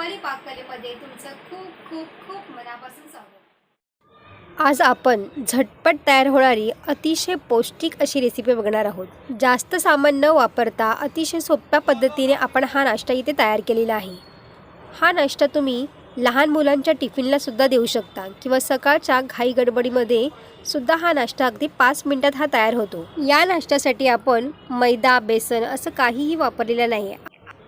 रुपाली पाककलेमध्ये तुमचं खूप खूप खूप मनापासून स्वागत. आज आपण झटपट तयार होणारी अतिशय पौष्टिक अशी रेसिपी बघणार आहोत. जास्त सामान न वापरता अतिशय सोप्या पद्धतीने आपण हा नाश्ता इथे तयार केलेला आहे. हा नाश्ता तुम्ही लहान मुलांच्या टिफिनला सुद्धा देऊ शकता किंवा सकाळच्या घाई गडबडीमध्ये सुद्धा हा नाश्ता अगदी पाच मिनिटात हा तयार होतो. या नाश्त्यासाठी आपण मैदा बेसन असं काहीही वापरलेलं नाही.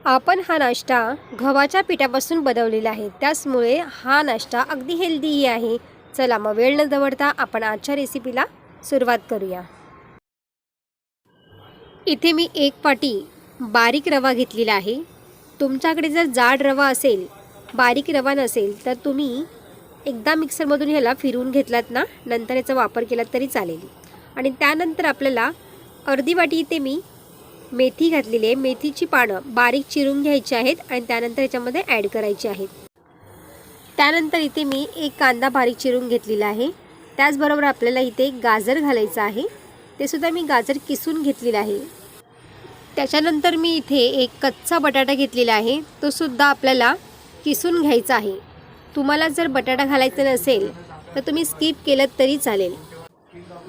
आपण हा नाश्ता गव्हाच्या पिठापासून बनवलेला आहे. त्याचमुळे हा नाश्ता अगदी हेल्दीही आहे. चला मग वेळ न दवडता आपण आजच्या रेसिपीला सुरुवात करूया. इथे मी एक पाटी बारीक रवा घेतलेला आहे. तुमच्याकडे जर जाड रवा असेल बारीक रवा नसेल तर तुम्ही एकदा मिक्सरमधून ह्याला फिरवून घेतलात ना नंतर याचा वापर केलात तरी चालेल. आणि त्यानंतर आपल्याला अर्धी वाटी इथे मी मेथी घातलेली आहे. मेथीची पानं बारीक चिरून घ्यायची आहेत आणि त्यानंतर याच्यामध्ये ॲड करायची आहेत. त्यानंतर इथे मी एक कांदा बारीक चिरून घेतलेला आहे. त्याचबरोबर आपल्याला इथे गाजर घालायचं आहे. ते सुद्धा मी गाजर किसून घेतलेलं आहे. त्याच्यानंतर मी इथे एक कच्चा बटाटा घेतलेला आहे. तो सुद्धा आपल्याला किसून घ्यायचा आहे. तुम्हाला जर बटाटा घालायचा नसेल तर तुम्ही स्किप केलं तरी चालेल.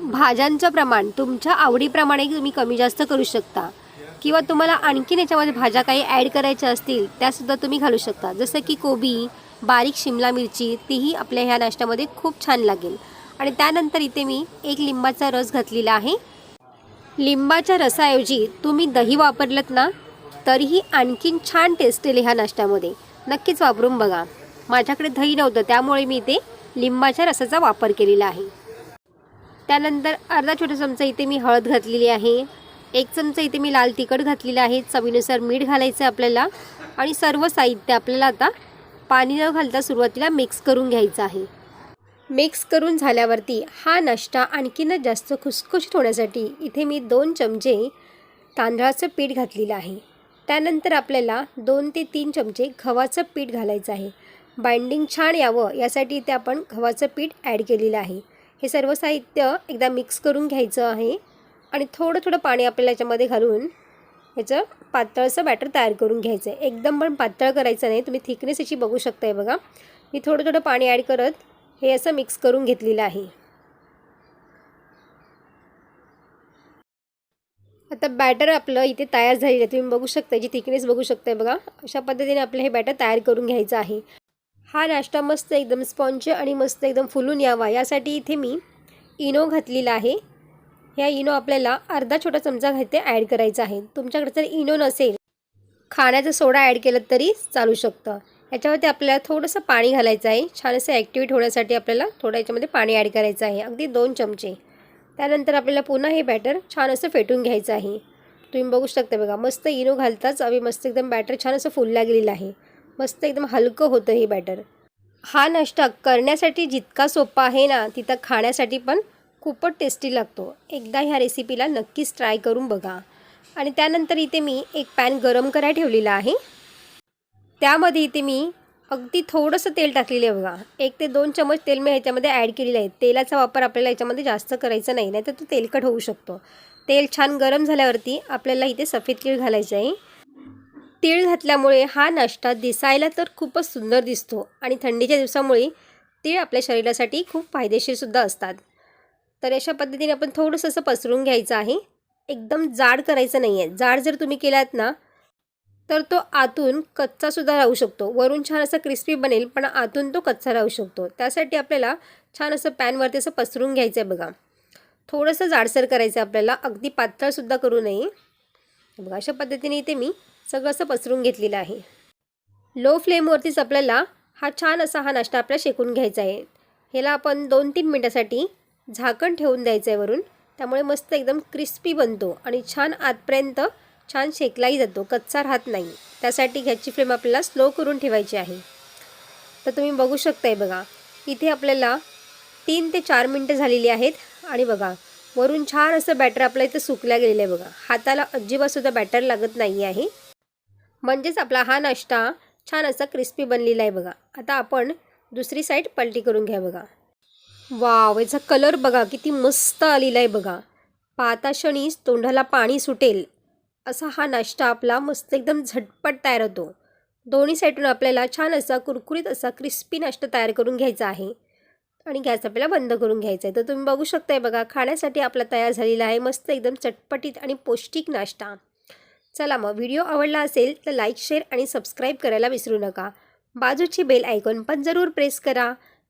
भाज्यांचं प्रमाण तुमच्या आवडीप्रमाणे तुम्ही कमी जास्त करू शकता. किंवा तुम्हाला आणखीन याच्यामध्ये भाज्या काही ॲड करायच्या असतील त्यासुद्धा तुम्ही घालू शकता. जसं की कोबी बारीक शिमला मिरची तीही आपल्या ह्या नाश्त्यामध्ये खूप छान लागेल. आणि त्यानंतर इथे मी एक लिंबाचा रस घातलेला आहे. लिंबाच्या रसाऐवजी तुम्ही दही वापरलत ना तरीही आणखीन छान टेस्ट येईल ह्या नाश्त्यामध्ये. नक्कीच वापरून बघा. माझ्याकडे दही नव्हतं त्यामुळे मी इथे लिंबाच्या रसाचा वापर केलेला आहे. त्यानंतर अर्धा छोटा चमचा इथे मी हळद घातलेली आहे. एक चमचा इथे मी लाल तिखट घातलेलं आहे. चवीनुसार मीठ घालायचं आहे आपल्याला आणि सर्व साहित्य आपल्याला आता पाणी न घालता सुरुवातीला मिक्स करून घ्यायचं आहे. मिक्स करून झाल्यावरती हा नाश्ता आणखीनच जास्त खुसखुशीत होण्यासाठी इथे मी दोन चमचे तांदळाचं पीठ घातलेलं आहे. त्यानंतर आपल्याला दोन ते तीन चमचे गव्हाचं पीठ घालायचं आहे. बाइंडिंग छान यावं यासाठी इथे आपण गव्हाचं पीठ ॲड केलेलं आहे. हे सर्व साहित्य एकदा मिक्स करून घ्यायचं आहे. आणि थोडं थोडं पाणी आपल्याला याच्यामध्ये घालून ह्याचं पातळचं बॅटर तयार करून घ्यायचं आहे. एकदम पण पातळ करायचं नाही. तुम्ही थिकनेस याची बघू शकताय बघा. मी थोडं थोडं पाणी ॲड करत हे असं मिक्स करून घेतलेलं आहे. आता बॅटर आपलं इथे तयार झालेलं आहे. तुम्ही बघू शकता जी थिकनेस बघू शकताय बघा. अशा पद्धतीने आपलं हे बॅटर तयार करून घ्यायचं आहे. हा नाश्ता मस्त एकदम स्पॉन्ज आणि मस्त एकदम फुलून यावा. यासाठी इथे मी इनो घातलेला आहे. ह्या इनो आपल्याला अर्धा छोटा चमचा घालते ॲड करायचा आहे. तुमच्याकडे जर इनो नसेल खाण्याचा सोडा ॲड केलं तरी चालू शकतं. याच्यावरती आपल्याला थोडंसं पाणी घालायचं आहे. छान असं ॲक्टिवेट होण्यासाठी आपल्याला थोडं याच्यामध्ये पाणी ॲड करायचं आहे. अगदी दोन चमचे. त्यानंतर आपल्याला पुन्हा हे बॅटर छान असं फेटून घ्यायचं आहे. तुम्ही बघू शकता बघा मस्त इनो घालताच आम्ही मस्त एकदम बॅटर छान असं फुलला गेलेलं आहे. मस्त एकदम हलकं होतं हे बॅटर हा नाश्ता करण्यासाठी जितका सोपा आहे ना तिथं खाण्यासाठी पण खूपच टेस्टी लागतो. एकदा ह्या रेसिपीला नक्कीच ट्राय करून बघा. आणि त्यानंतर इथे मी एक पॅन गरम करायला ठेवलेला आहे. त्यामध्ये इथे मी अगदी थोडंसं तेल टाकलेलं आहे बघा. एक ते दोन चमच तेल मी ह्याच्यामध्ये ॲड केलेलं आहे. तेलाचा वापर आपल्याला याच्यामध्ये जास्त करायचा नाही नाही तर तो तेलकट होऊ शकतो. तेल छान गरम झाल्यावरती आपल्याला इथे सफेद तीळ घालायचं आहे. तीळ घातल्यामुळे हा नाश्ता दिसायला तर खूपच सुंदर दिसतो आणि थंडीच्या दिवसामुळे तीळ आपल्या शरीरासाठी खूप फायदेशीरसुद्धा असतात. तर अशा पद्धतीने आपण थोडंसं असं पसरून घ्यायचं आहे. एकदम जाड करायचं नाही आहे जाड जर तुम्ही केलात ना तर तो आतून कच्चासुद्धा राहू शकतो. वरून छान असं क्रिस्पी बनेल पण आतून तो कच्चा राहू शकतो. त्यासाठी आपल्याला छान असं पॅनवरती असं पसरून घ्यायचं आहे बघा. थोडंसं जाडसर करायचं आहे आपल्याला. अगदी पातळसुद्धा करू नये. बघा अशा पद्धतीने इथे मी सगळं असं पसरून घेतलेलं आहे. लो फ्लेमवरतीच आपल्याला हा छान असा हा नाश्ता आपल्याला शेकून घ्यायचा आहे. ह्याला आपण दोन तीन मिनटासाठी झाकण ठेवून द्यायचं आहे वरून. त्यामुळे मस्त एकदम क्रिस्पी बनतो आणि छान आतपर्यंत छान शेकलाही जातो. कच्चा राहत नाही. त्यासाठी ह्याची फ्लेम आपल्याला स्लो करून ठेवायची आहे. तर तुम्ही बघू शकताय बघा इथे आपल्याला तीन ते चार मिनटं झालेली आहेत. आणि बघा वरून छान असं बॅटर आपल्या इथं सुकल्या गेलेलं आहे बघा. हाताला अजिबातसुद्धा बॅटर लागत नाही आहे. म्हणजेच आपला हा नाश्ता छान असा क्रिस्पी बनलेला आहे बघा. आता आपण दुसरी साईड पलटी करून घ्या बघा. वाव याचा कलर बघा किती मस्त आलेला आहे बघा. पाहता क्षणीच तोंडाला पाणी सुटेल. असा हा नाश्ता आपला मस्त एकदम झटपट तयार होतो. दोन्ही साईडून आपल्याला छान असा कुरकुरीत असा क्रिस्पी नाश्ता तयार करून घ्यायचा आहे. आणि गॅस आपल्याला बंद करून घ्यायचा आहे. तर तुम्ही बघू शकताय बघा खाण्यासाठी आपला तयार झालेला आहे मस्त एकदम चटपटीत आणि पौष्टिक नाश्ता. चला मग व्हिडिओ आवडला असेल तर लाईक शेअर आणि सबस्क्राईब करायला विसरू नका. बाजूची बेल आयकॉन पण जरूर प्रेस करा.